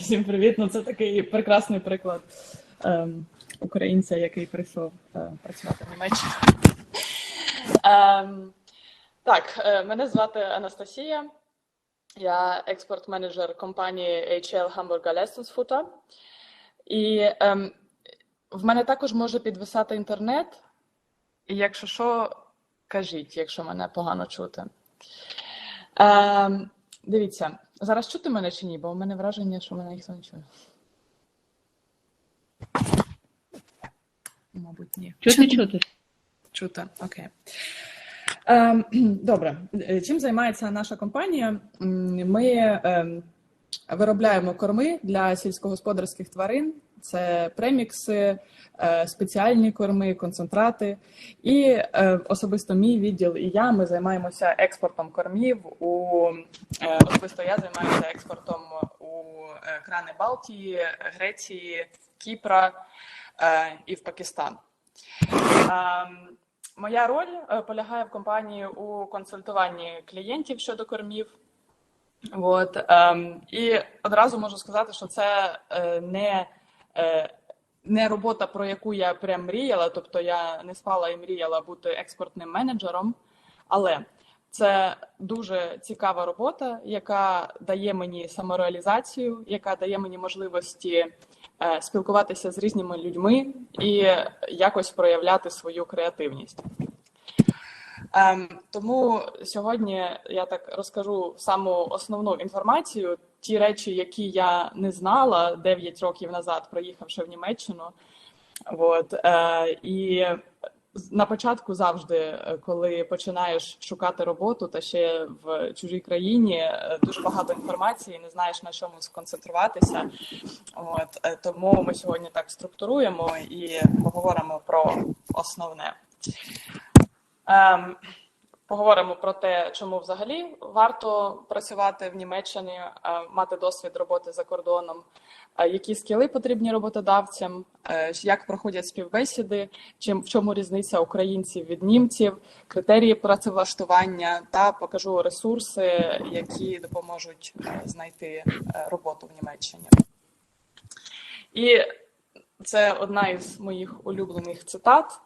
Всім привіт. Ну це такий прекрасний приклад ем, українця, який прийшов е, працювати в Німеччині. Ем, так, е, мене звати Анастасія. Я експорт-менеджер компанії HL Hamburger Leistungsfutter. І ем, в мене також може підвисати інтернет. І якщо що, кажіть, якщо мене погано чути. Ем, дивіться, зараз чути мене чи ні, бо у мене враження, що мене ніхто не чує. Мабуть, ні. Чути, чути. Чути, окей. Ем, добре, Е, чим займається наша компанія? Ми ем, виробляємо корми для сільськогосподарських тварин. Це премікси, е, спеціальні корми, концентрати. І е, особисто мій відділ і я ми займаємося експортом кормів. У е, особисто я займаюся експортом у крани Балтії, Греції, Кіпра і в Пакистан. Ем, Моя роль полягає в компанії у консультуванні клієнтів щодо кормів. От, ем, і одразу можу сказати, що це не, не робота, про яку я прям мріяла, тобто я не спала і мріяла бути експортним менеджером, але це дуже цікава робота, яка дає мені самореалізацію, яка дає мені можливості е, спілкуватися з різними людьми і якось проявляти свою креативність. Ем, тому сьогодні я так розкажу саму основну інформацію, ті речі, які я не знала 9 років назад, приїхавши в Німеччину. От, е, і на початку завжди, е, коли починаєш шукати роботу, та ще в чужій країні, е, дуже багато інформації, не знаєш на чому сконцентруватися. От е, тому ми сьогодні так структуруємо і поговоримо про основне. Ем, Поговоримо про те, чому взагалі варто працювати в Німеччині, е, мати досвід роботи за кордоном, е, які скіли потрібні роботодавцям, е, як проходять співбесіди, чим в чому різниця українців від німців, критерії працевлаштування та покажу ресурси, які допоможуть знайти роботу в Німеччині. І це одна із моїх улюблених цитат.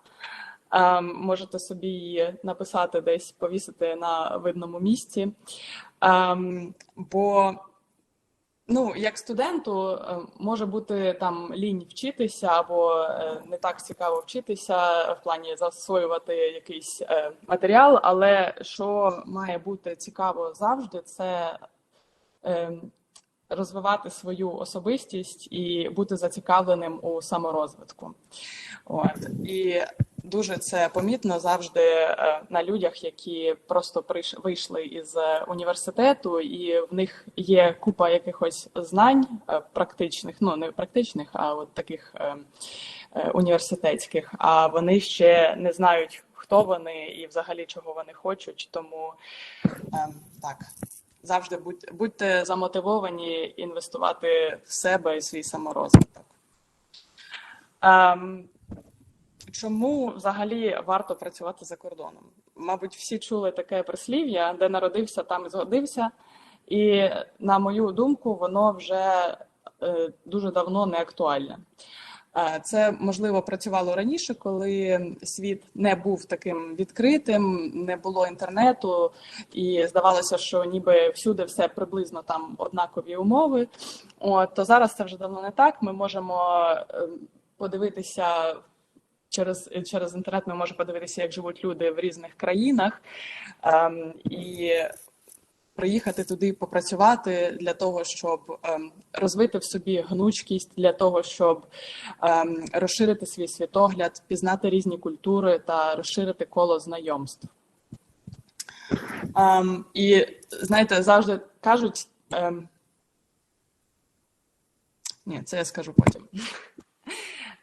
Ем, можете собі її написати десь, повісити на видному місці. Ем, бо, ну, як студенту, е, може бути там лінь вчитися, або е, не так цікаво вчитися в плані засвоювати якийсь е, матеріал, але що має бути цікаво завжди, це ем, розвивати свою особистість і бути зацікавленим у саморозвитку. От. І дуже це помітно завжди е, на людях, які просто прийш... вийшли із е, університету, і в них є купа якихось знань е, практичних, ну не практичних, а от таких університетських. А вони ще не знають, хто вони і взагалі чого вони хочуть. Тому е, так. Завжди будь, будьте замотивовані інвестувати в себе і свій саморозвиток. Ем, чому взагалі варто працювати за кордоном? Мабуть, всі чули таке прислів'я, де народився, там і згодився. І, на мою думку, воно вже е, дуже давно не актуальне. Це можливо працювало раніше, коли світ не був таким відкритим, не було інтернету, і здавалося, що ніби всюди все приблизно там однакові умови. От то зараз це вже давно не так. Ми можемо е, подивитися через через інтернет. Ми можемо подивитися, як живуть люди в різних країнах ем, і приїхати туди попрацювати для того, щоб ем, розвити в собі гнучкість, для того, щоб ем, розширити свій світогляд, пізнати різні культури та розширити коло знайомств. Ем, і знаєте, завжди кажуть. Ем, ні, це я скажу потім.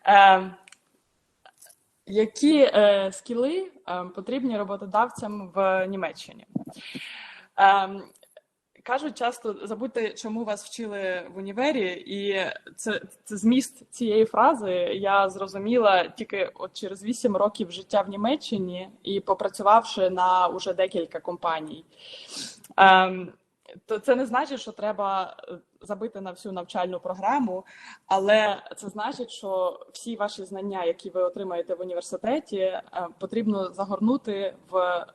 Ем, які е, скіли е, потрібні роботодавцям в Німеччині? Ем, кажуть часто забудьте, чому вас вчили в універі, і це, це зміст цієї фрази я зрозуміла тільки от через 8 років життя в Німеччині і попрацювавши на уже декілька компаній. Ем, то це не значить, що треба е, забити на всю навчальну програму, але це значить, що всі ваші знання, які ви отримаєте в університеті, е, потрібно загорнути в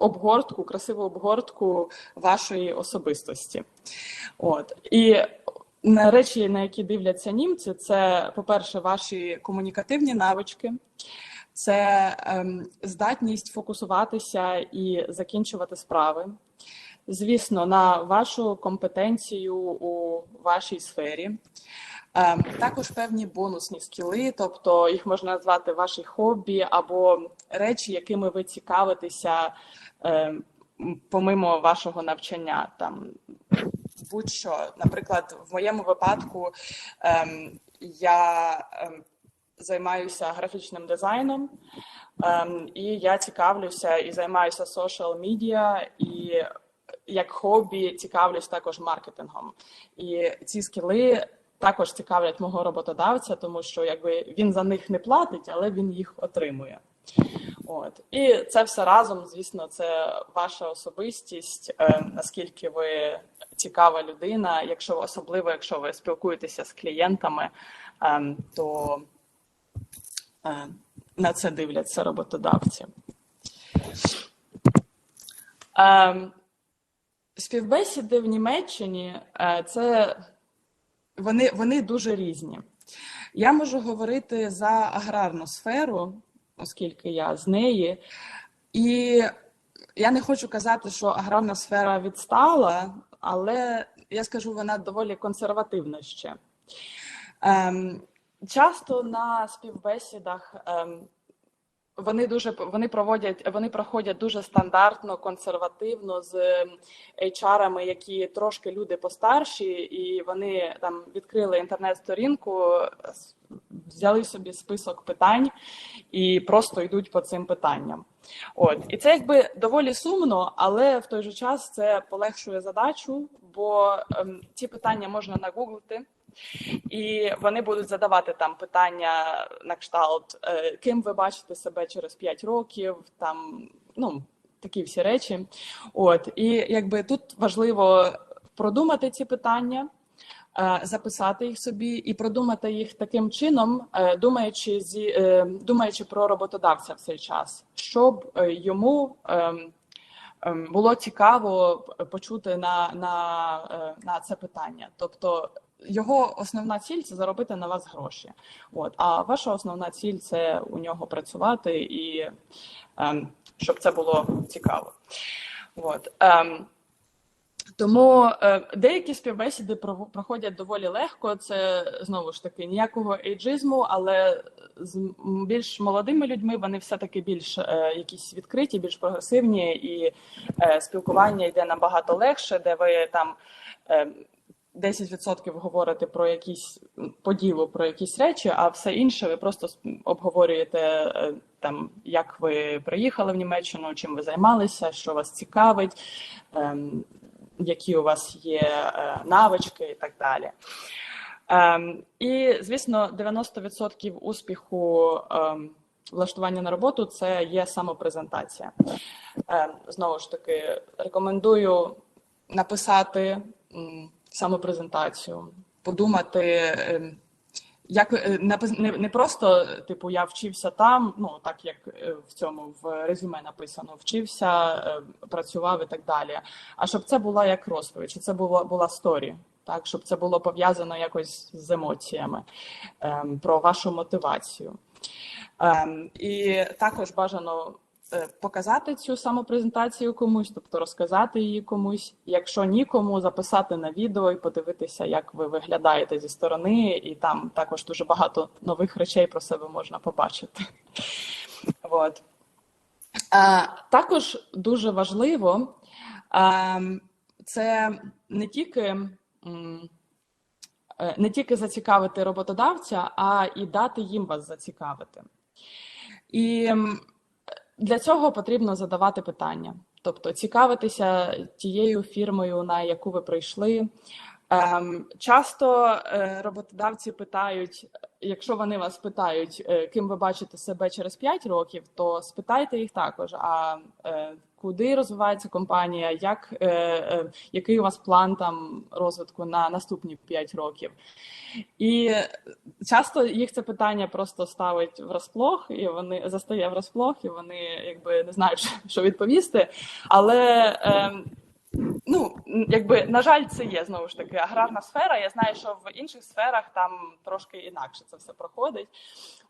обгортку, красиву обгортку вашої особистості. От і речі, на які дивляться німці, це, по-перше, ваші комунікативні навички, це ем, здатність фокусуватися і закінчувати справи. Звісно, на вашу компетенцію у вашій сфері. Ем, також певні бонусні скіли, тобто їх можна назвати ваші хобі або речі, якими ви цікавитеся помимо вашого навчання. Там будь-що, наприклад, в моєму випадку ем, я ем, займаюся графічним дизайном, ем, і я цікавлюся і займаюся social media, і як хобі цікавлюсь також маркетингом. І ці скіли також цікавлять мого роботодавця, тому що якби він за них не платить, але він їх отримує. От і це все разом, звісно, це ваша особистість, е, наскільки ви цікава людина, якщо особливо, якщо ви спілкуєтеся з клієнтами, е, то е, на це дивляться роботодавці. Е, співбесіди в Німеччині е, це вони, вони дуже різні. Я можу говорити за аграрну сферу, оскільки я з неї, і я не хочу казати, що аграрна сфера відстала, але я скажу, вона доволі консервативна ще. Ем, Часто на співбесідах ем, вони дуже вони проводять, вони проходять дуже стандартно, консервативно з HR-ами, які трошки люди постарші, і вони там відкрили інтернет-сторінку, взяли собі список питань і просто йдуть по цим питанням. От і це якби доволі сумно, але в той же час це полегшує задачу, бо ем, ці питання можна нагуглити. І вони будуть задавати там питання на кшталт, е, ким ви бачите себе через 5 років, там ну такі всі речі. От і якби тут важливо продумати ці питання. Е, записати їх собі і продумати їх таким чином, е, думаючи зі думаючи про роботодавця в цей час, щоб йому ем, ем, було цікаво почути на на, на це питання, тобто його основна ціль це заробити на вас гроші. От а ваша основна ціль це у нього працювати і ем, щоб це було цікаво. От. Ем, тому е, деякі співбесіди проходять доволі легко. Це знову ж таки ніякого ейджизму, але з більш молодими людьми вони все таки більш е, якісь відкриті, більш прогресивні, і е, спілкування йде набагато легше, де ви там. Е, 10% говорите про якісь поділу, про якісь речі, а все інше ви просто обговорюєте е, там, як ви приїхали в Німеччину, чим ви займалися, що вас цікавить, ем, які у вас є е, навички і так далі. Ем, і, звісно, 90% успіху ем, влаштування на роботу це є самопрезентація. Знову ж таки, рекомендую написати самопрезентацію, подумати, ем, як е, не просто типу я вчився там, ну так як е, в цьому в резюме написано, вчився, е, працював і так далі. А щоб це була як розповідь, чи це була була сторі, так щоб це було пов'язано якось з емоціями ем, про вашу мотивацію. Ем, і також бажано показати цю самопрезентацію комусь, тобто розказати її комусь. Якщо нікому, записати на відео і подивитися, як ви виглядаєте зі сторони, і там також дуже багато нових речей про себе можна побачити. От. А, Також дуже важливо а, це не тільки. Е, не тільки зацікавити роботодавця, а і дати їм вас зацікавити. І для цього потрібно задавати питання, тобто цікавитися тією фірмою, на яку ви прийшли, часто е, роботодавці питають, якщо вони вас питають, е, ким ви бачите себе через 5 років, то спитайте їх також. А е, куди розвивається компанія, як, який у вас план там розвитку на наступні 5 років? І часто їх це питання просто ставить врасплох, і вони застає врасплох, і вони якби не знають, що відповісти. Але е, ну якби на жаль, це є знову ж таки аграрна сфера. Я знаю, що в інших сферах там трошки інакше це все проходить.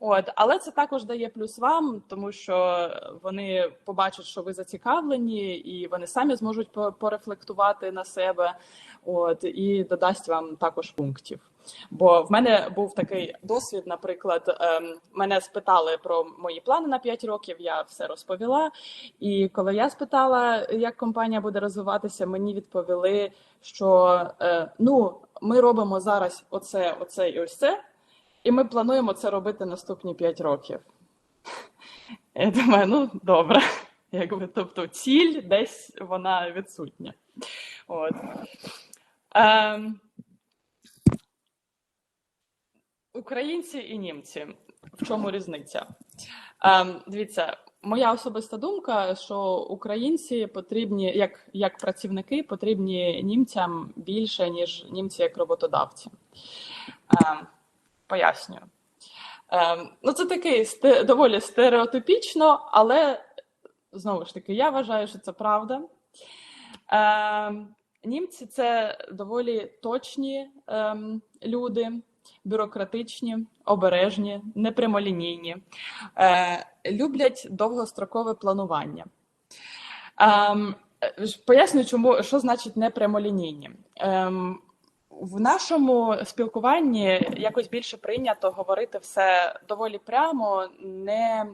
От, але це також дає плюс вам, тому що вони побачать, що ви зацікавлені, і вони самі зможуть по- порефлектувати на себе. От і додасть вам також пунктів. Бо в мене був такий досвід, наприклад, ем, мене спитали про мої плани на 5 років, я все розповіла. І коли я спитала, як компанія буде розвиватися, мені відповіли, що е, ну ми робимо зараз оце, оце і ось це, і ми плануємо це робити наступні 5 років. Я думаю, ну добре. Якби, тобто ціль десь вона відсутня. От. Ем, Українці і німці. В чому різниця? Ем, дивіться, моя особиста думка, що українці потрібні, як, як працівники, потрібні німцям більше, ніж німці як роботодавці. Ем, пояснюю. Ем, ну, це такий сте- доволі стереотипічно, але знову ж таки, я вважаю, що це правда. Ем, німці це доволі точні ем, люди, бюрократичні, обережні, непрямолінійні, е, люблять довгострокове планування. Ем, поясню, чому що значить непрямолінійні. Ем, в нашому спілкуванні якось більше прийнято говорити все доволі прямо, не,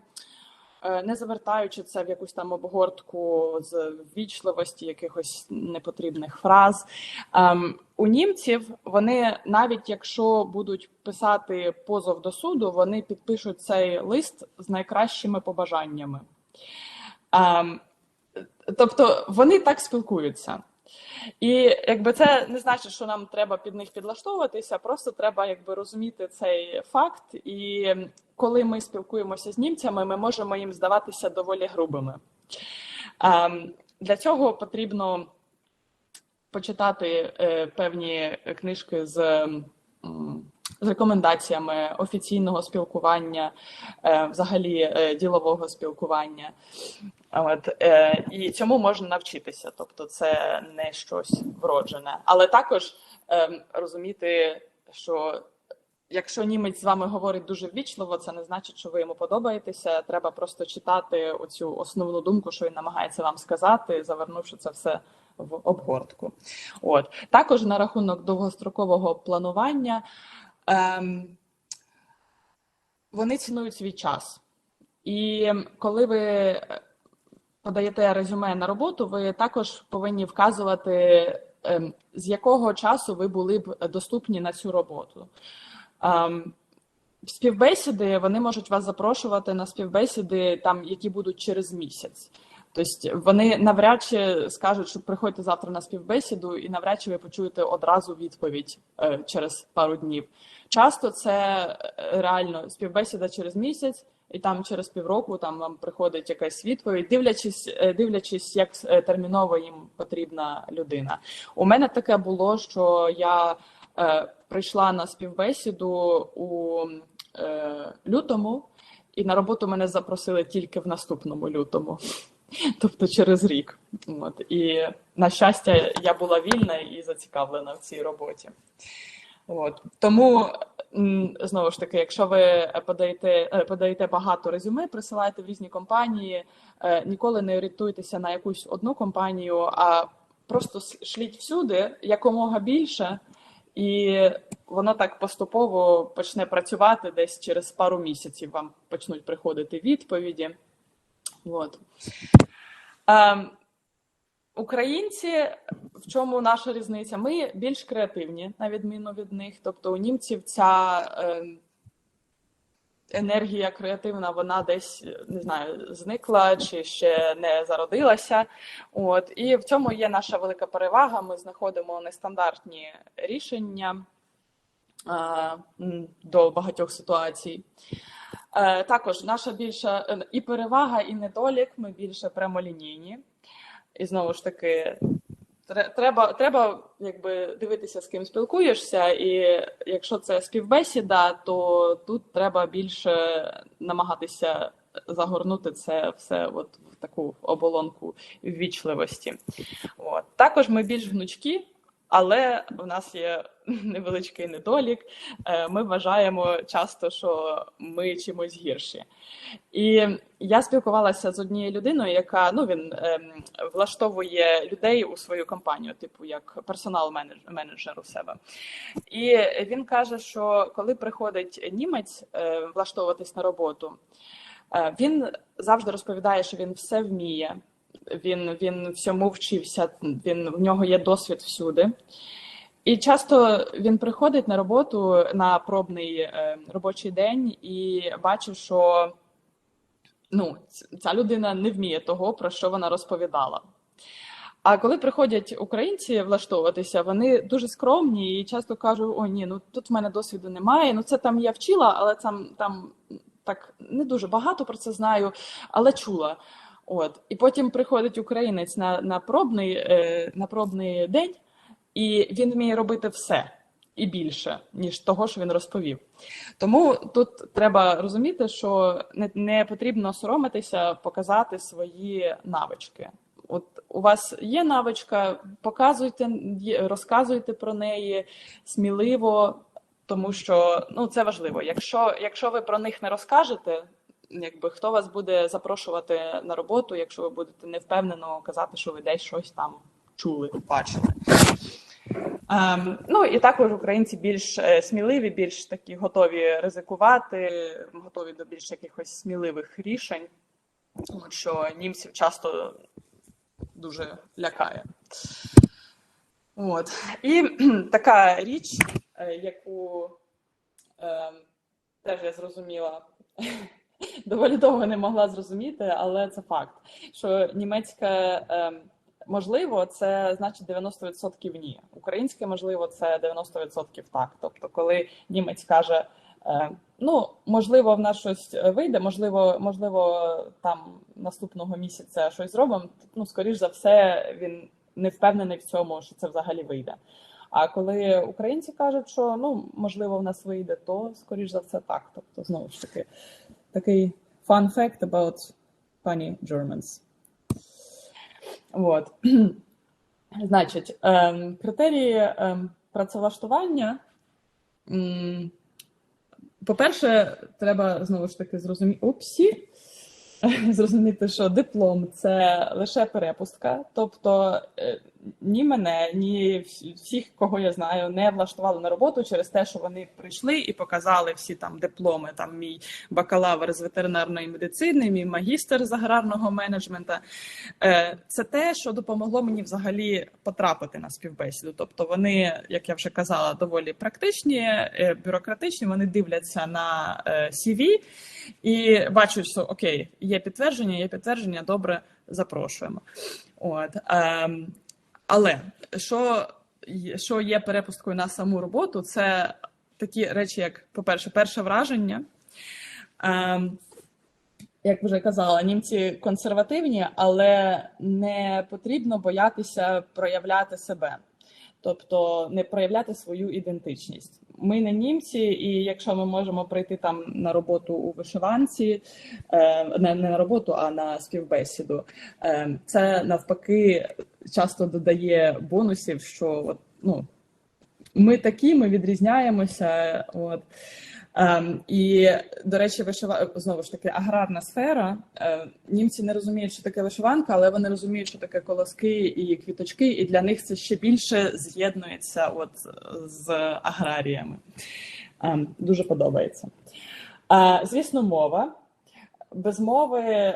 не завертаючи це в якусь там обгортку з ввічливості, якихось непотрібних фраз. Ем, у німців вони навіть якщо будуть писати позов до суду, вони підпишуть цей лист з найкращими побажаннями. Ем, тобто вони так спілкуються. І якби це не значить, що нам треба під них підлаштовуватися, просто треба якби розуміти цей факт. І коли ми спілкуємося з німцями, ми можемо їм здаватися доволі грубими. Ем, Для цього потрібно почитати е, певні книжки з, з рекомендаціями офіційного спілкування, е, взагалі е, ділового спілкування. От, і цьому можна навчитися, тобто це не щось вроджене. Але також е, розуміти, що якщо німець з вами говорить дуже ввічливо, це не значить, що ви йому подобаєтеся. Треба просто читати оцю основну думку, що він намагається вам сказати, завернувши це все в обгортку. От також на рахунок довгострокового планування. Ем, вони цінують свій час. І коли ви подаєте резюме на роботу, ви також повинні вказувати, ем, з якого часу ви були б доступні на цю роботу. Співбесіди вони можуть вас запрошувати на співбесіди, там які будуть через місяць. Тобто вони навряд чи скажуть, що приходьте завтра на співбесіду, і навряд чи ви почуєте одразу відповідь е, через пару днів. Часто це е, реально співбесіда через місяць, і там через півроку там вам приходить якась відповідь, дивлячись, е, дивлячись, як терміново їм потрібна людина. У мене таке було, що я е, прийшла на співбесіду у е, лютому, і на роботу мене запросили тільки в наступному лютому. Тобто через рік. От. І на щастя, я була вільна і зацікавлена в цій роботі. От. Тому, знову ж таки, якщо ви подаєте, е, подаєте багато резюме, присилаєте в різні компанії, е, ніколи не орієнтуйтеся на якусь одну компанію, а просто шліть всюди якомога більше, і воно так поступово почне працювати десь через пару місяців. Вам почнуть приходити відповіді. От. Ем, Українці, в чому наша різниця? Ми більш креативні, на відміну від них. Тобто у німців ця ем, енергія креативна, вона десь не знаю, зникла чи ще не зародилася. От і в цьому є наша велика перевага. Ми знаходимо нестандартні рішення а, до багатьох ситуацій. Е, Також наша більша е, і перевага, і недолік. Ми більше прямолінійні. І знову ж таки, треба, треба якби дивитися, з ким спілкуєшся, і якщо це співбесіда, то тут треба більше намагатися загорнути це все от в таку оболонку ввічливості. От. Також ми більш гнучкі, але в нас є невеличкий недолік. Е, Ми вважаємо часто, що ми чимось гірші. І я спілкувалася з однією людиною, яка ну він ем, влаштовує людей у свою компанію, типу як персонал менеджер у себе. І він каже, що коли приходить німець е, влаштовуватись на роботу, е, він завжди розповідає, що він все вміє. Він, він всьому вчився, він в нього є досвід всюди. І часто він приходить на роботу на пробний е, робочий день і бачив, що ну, ця людина не вміє того, про що вона розповідала. А коли приходять українці влаштовуватися, вони дуже скромні і часто кажуть: о, ні, ну тут в мене досвіду немає. Ну це там я вчила, але там, там так не дуже багато про це знаю, але чула. От. І потім приходить українець на, на, пробний, е, на пробний день, і він вміє робити все і більше, ніж того, що він розповів. Тому тут треба розуміти, що не, не потрібно соромитися показати свої навички. От у вас є навичка, показуйте, розказуйте про неї сміливо, тому що ну це важливо. Якщо, якщо ви про них не розкажете, якби хто вас буде запрошувати на роботу, якщо ви будете невпевнено казати, що ви десь щось там чули, бачили. Ем, ну і також українці більш е, сміливі, більш такі готові ризикувати, готові до більш якихось сміливих рішень, тому що німців часто дуже лякає. От. І така річ, е, яку е, теж я зрозуміла, доволі довго не могла зрозуміти, але це факт, що німецька е, можливо, це значить 90% ні. Українське можливо, це 90% так. Тобто, коли німець каже, е, ну можливо, в нас щось вийде, можливо, можливо, там наступного місяця щось зробимо. Ну, скоріш за все, він не впевнений в цьому, що це взагалі вийде. А коли українці кажуть, що ну можливо в нас вийде, то скоріш за все так. Тобто, знову ж таки, такий fun fact about funny Germans. От. Значить, ем, критерії ем, працевлаштування. М, По-перше, треба знову ж таки зрозуміти. Зрозуміти, що диплом це лише перепустка, тобто е, ні мене, ні всіх, кого я знаю, не влаштували на роботу через те, що вони прийшли і показали всі там дипломи. Там мій бакалавр з ветеринарної медицини, мій магістр з аграрного менеджмента. Е, Це те, що допомогло мені взагалі потрапити на співбесіду. Тобто вони, як я вже казала, доволі практичні, е, бюрократичні. Вони дивляться на е, CV і бачать, що окей, є підтвердження, є підтвердження, добре, запрошуємо. От. Ем, але що, що є перепусткою на саму роботу, це такі речі, як, по-перше, перше враження. Ем, як вже казала, німці консервативні, але не потрібно боятися проявляти себе, тобто не проявляти свою ідентичність. Ми не німці, і якщо ми можемо прийти там на роботу у вишиванці, е, не, на роботу, а на співбесіду, е, це навпаки часто додає бонусів, що от, ну, ми такі, ми відрізняємося. От. Ем, і, до речі, вишива... знову ж таки аграрна сфера. Е, німці не розуміють, що таке вишиванка, але вони розуміють, що таке колоски і квіточки, і для них це ще більше з'єднується от з аграріями. Ем, дуже подобається. Е, звісно, мова. Без мови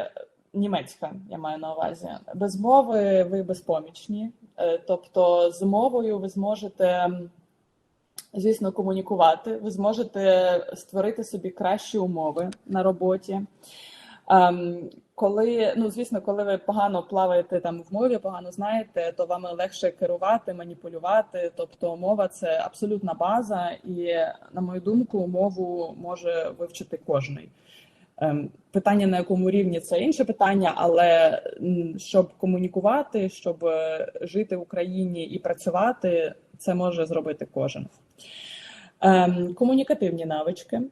німецька, я маю на увазі. Без мови ви безпомічні. Е, тобто, з мовою ви зможете звісно, комунікувати. Ви зможете створити собі кращі умови на роботі. Ем, коли, ну звісно, коли ви погано плаваєте там в мові, погано знаєте, то вам легше керувати, маніпулювати. Тобто мова це абсолютна база, і на мою думку, мову може вивчити кожний. Ем, Питання на якому рівні це інше питання, але щоб комунікувати, щоб е, жити в Україні і працювати, це може зробити кожен. Ем, Комунікативні навички.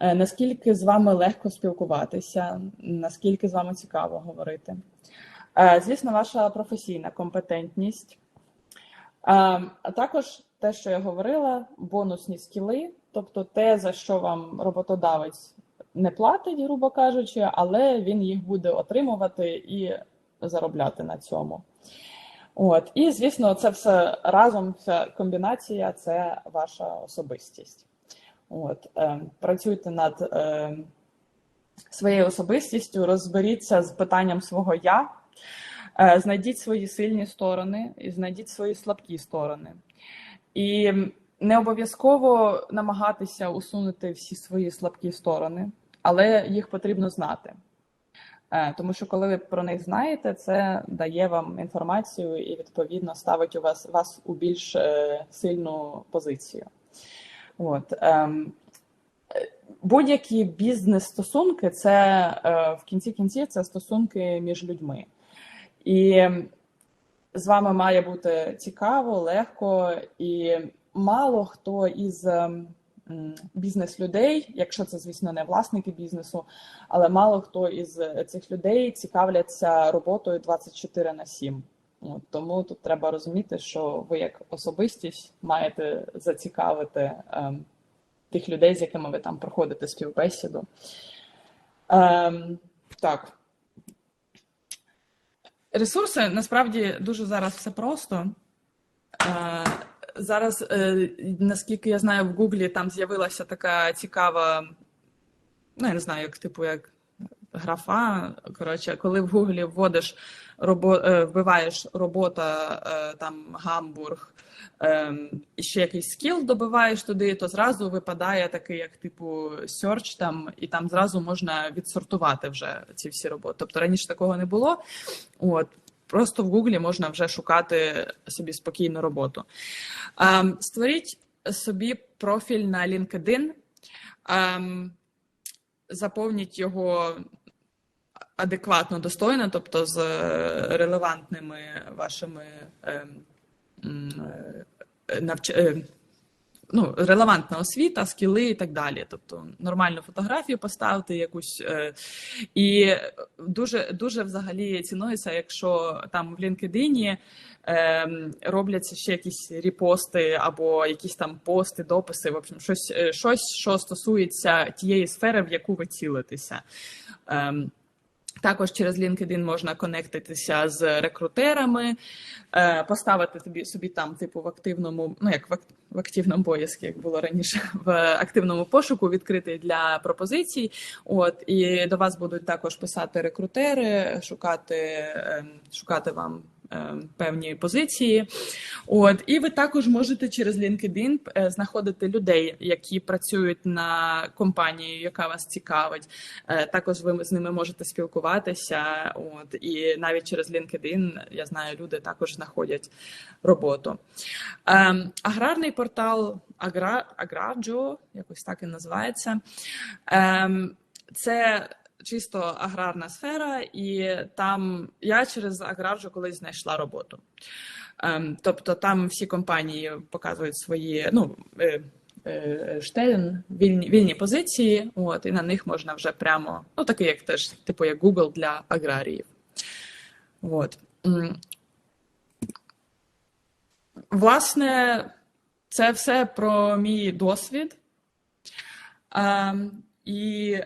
Е, Наскільки з вами легко спілкуватися, наскільки з вами цікаво говорити. Е, Звісно, ваша професійна компетентність. Е, А також те, що я говорила, бонусні скіли, тобто те, за що вам роботодавець не платить, грубо кажучи, але він їх буде отримувати і заробляти на цьому. От. І, звісно, це все разом, вся комбінація це ваша особистість. От, е, працюйте над е, своєю особистістю, розберіться з питанням свого я, е, знайдіть свої сильні сторони і знайдіть свої слабкі сторони. І не обов'язково намагатися усунути всі свої слабкі сторони, але їх потрібно знати. Е, Тому що коли ви про них знаєте, це дає вам інформацію і відповідно ставить у вас вас у більш е, сильну позицію. От ем, будь-які бізнес-стосунки, це е, в кінці кінців це стосунки між людьми. І з вами має бути цікаво, легко, і мало хто із м, бізнес-людей, якщо це, звісно, не власники бізнесу, але мало хто із цих людей цікавляться роботою 24 на 7. От, тому тут треба розуміти, що ви як особистість маєте зацікавити ем, тих людей, з якими ви там проходите співбесіду. Ем, так. Ресурси насправді дуже зараз все просто. Е, зараз, е, наскільки я знаю, в Гуглі там з'явилася така цікава, ну я не знаю, як типу як графа. Коротше, коли в Гуглі вводиш робо, е, вбиваєш робота е, там Гамбург. Ем, і ще якийсь скіл добиваєш туди, то зразу випадає такий, як типу search там, і там зразу можна відсортувати вже ці всі роботи. Тобто раніше такого не було. От просто в Гуглі можна вже шукати собі спокійну роботу. Ем, створіть собі профіль на LinkedIn, ем, заповніть його адекватно, достойно, тобто з релевантними вашими. Ем, навч... ну, релевантна освіта, скіли і так далі. Тобто нормальну фотографію поставити якусь. І дуже дуже взагалі цінується, якщо там в LinkedIn робляться ще якісь репости або якісь там пости, дописи, в общем, щось, щось, що стосується тієї сфери, в яку ви цілитеся. Також через LinkedIn можна конектитися з рекрутерами, поставити тобі собі там, типу, в активному, ну як в, активному поїзді, як було раніше, в активному пошуку відкритий для пропозицій. От і до вас будуть також писати рекрутери, шукати, шукати вам. Певні позиції, от і ви також можете через LinkedIn знаходити людей, які працюють на компанії, яка вас цікавить. Також ви з ними можете спілкуватися. От і навіть через LinkedIn, я знаю, люди також знаходять роботу. Аграрний портал Агра, Аграджо, якось так і називається. Це чисто аграрна сфера, і там я через Аграджо колись знайшла роботу. Ем, тобто там всі компанії показують свої ну, е, е, штелен, вільні вільні позиції, от, і на них можна вже прямо, ну такий, як теж, типу як Google для аграріїв. От. Власне, це все про мій досвід. Ем, і